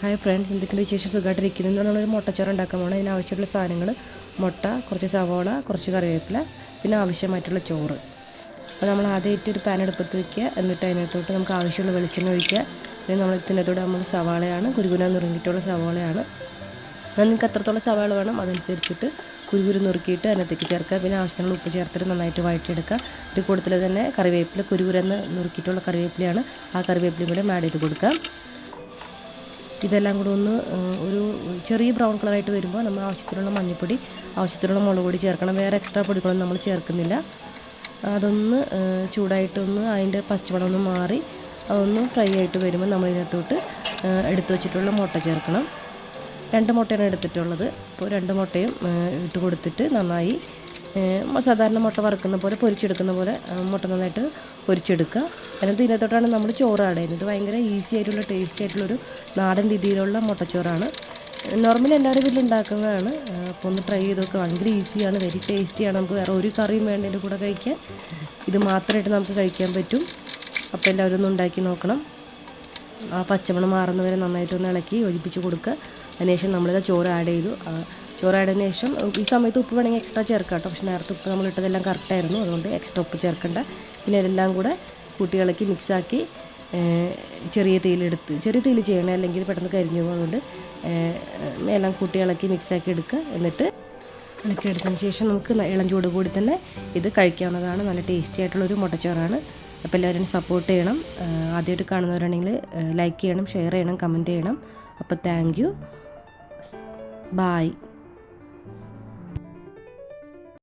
Hi friends എന്തൊക്കെയുണ്ട് വിശേഷം? സുഖമായിട്ടിരിക്കുന്നു. ഒരു മുട്ടച്ചോറ് ഉണ്ടാക്കാൻ പോകണം അതിന് ആവശ്യമുള്ള സാധനങ്ങൾ മുട്ട കുറച്ച് സവോള കുറച്ച് കറിവേപ്പില പിന്നെ ആവശ്യമായിട്ടുള്ള ചോറ്. അപ്പോൾ നമ്മൾ ആദ്യമായിട്ട് ഒരു പാൻ എടുപ്പത്ത് വയ്ക്കുക എന്നിട്ട് അതിനകത്തോട്ട് നമുക്ക് ആവശ്യമുള്ള വെളിച്ചെണ്ണ ഒഴിക്കുക. പിന്നെ നമ്മൾ ഇതിനകത്തോടെ നമ്മൾ സവാളയാണ്. കുരുകുന നുറുങ്ങിയിട്ടുള്ള സവാളയാണ്. നിങ്ങൾക്ക് എത്രത്തോളം സവാള വേണം അതനുസരിച്ചിട്ട് കുരുകുരു നുറുക്കിയിട്ട് അതിനകത്തേക്ക് ചേർക്കുക. പിന്നെ ആവശ്യത്തിനുള്ള ഉപ്പ് ചേർത്തിട്ട് നന്നായിട്ട് വഴറ്റിയെടുക്കുക. ഇത് കൂടുതൽ തന്നെ കറിവേപ്പില കുരുകുരെന്ന് നുറുക്കിയിട്ടുള്ള കറിവേപ്പിലയാണ്. ആ കറിവേപ്പിലയും കൂടെ ആഡ് ചെയ്ത് കൊടുക്കുക. ഇതെല്ലാം കൂടെ ഒന്ന് ഒരു ചെറിയ ബ്രൗൺ കളറായിട്ട് വരുമ്പോൾ നമ്മൾ ആവശ്യത്തിനുള്ള മഞ്ഞൾപ്പൊടി ആവശ്യത്തിനുള്ള മുളക് പൊടി ചേർക്കണം. വേറെ എക്സ്ട്രാ പൊടികളൊന്നും നമ്മൾ ചേർക്കുന്നില്ല. അതൊന്ന് ചൂടായിട്ടൊന്ന് അതിന്റെ പച്ചമണം ഒന്ന് മാറി അതൊന്ന് ഫ്രൈ ആയിട്ട് വരുമ്പോൾ നമ്മൾ ഇതിനകത്തോട്ട് എടുത്തു വച്ചിട്ടുള്ള മുട്ട ചേർക്കണം. രണ്ട് മുട്ടയാണ് എടുത്തിട്ടുള്ളത്. അപ്പോൾ രണ്ട് മുട്ടയും ഇട്ട് കൊടുത്തിട്ട് നന്നായി സാധാരണ മുട്ട വറുക്കുന്ന പോലെ പൊരിച്ചെടുക്കുന്ന പോലെ മുട്ട നന്നായിട്ട് പൊരിച്ചെടുക്കുക. എന്നിട്ട് ഇതിനകത്തോട്ടാണ് നമ്മൾ ചോറ് ആഡ് ചെയ്യുന്നത്. ഭയങ്കര ഈസി ആയിട്ടുള്ള ടേസ്റ്റി ആയിട്ടുള്ളൊരു നാടൻ രീതിയിലുള്ള മുട്ടച്ചോറാണ്. നോർമലി എല്ലാവരും വീട്ടിൽ ഉണ്ടാക്കുന്നതാണ്. അപ്പോൾ ഒന്ന് ട്രൈ ചെയ്ത് നോക്കുക ഭയങ്കര ഈസിയാണ് വെരി ടേസ്റ്റിയാണ് നമുക്ക് വേറെ ഒരു കറിയും വേണ്ടതിന്റെ കൂടെ കഴിക്കാൻ. ഇത് മാത്രമായിട്ട് നമുക്ക് കഴിക്കാൻ പറ്റും. അപ്പോൾ എല്ലാവരും ഒന്ന് ഉണ്ടാക്കി നോക്കണം. ആ പച്ചമണം മാറുന്നവരെ നന്നായിട്ടൊന്ന് ഇളക്കി ഒഴിപ്പിച്ച് കൊടുക്കുക. അതിനുശേഷം നമ്മളിത് ചോറ് ആഡ് ചെയ്തു. ചോറ് ആഡ് ചെയ്തതിന് ശേഷം ഈ സമയത്ത് ഉപ്പ് വേണമെങ്കിൽ എക്സ്ട്രാ ചേർക്കാം കേട്ടോ. പക്ഷേ നേരത്തെ ഉപ്പ് നമ്മൾ ഇട്ടതെല്ലാം കറക്റ്റായിരുന്നു അതുകൊണ്ട് എക്സ്ട്രാ ഉപ്പ് ചേർക്കണ്ട. പിന്നെ ഇതെല്ലാം കൂടെ കൂട്ടി ഇളക്കി മിക്സാക്കി ചെറിയ തീയിലെടുത്ത് ചെറിയ തീയിൽ ചെയ്യണം അല്ലെങ്കിൽ പെട്ടെന്ന് കരിഞ്ഞു പോകും അതുകൊണ്ട് എല്ലാം കൂട്ടി ഇളക്കി മിക്സാക്കി എടുക്കുക. എന്നിട്ട് ഇളക്കി എടുത്തതിന് ശേഷം നമുക്ക് ഇളം ചൂട് കൂടി തന്നെ ഇത് കഴിക്കാവുന്നതാണ്. നല്ല ടേസ്റ്റി ആയിട്ടുള്ളൊരു മുട്ടച്ചോറാണ്. അപ്പോൾ എല്ലാവരും സപ്പോർട്ട് ചെയ്യണം. ആദ്യമായിട്ട് കാണുന്നവരാണെങ്കിൽ ലൈക്ക് ചെയ്യണം ഷെയർ ചെയ്യണം കമന്റ് ചെയ്യണം. അപ്പോൾ താങ്ക് യു ബായ്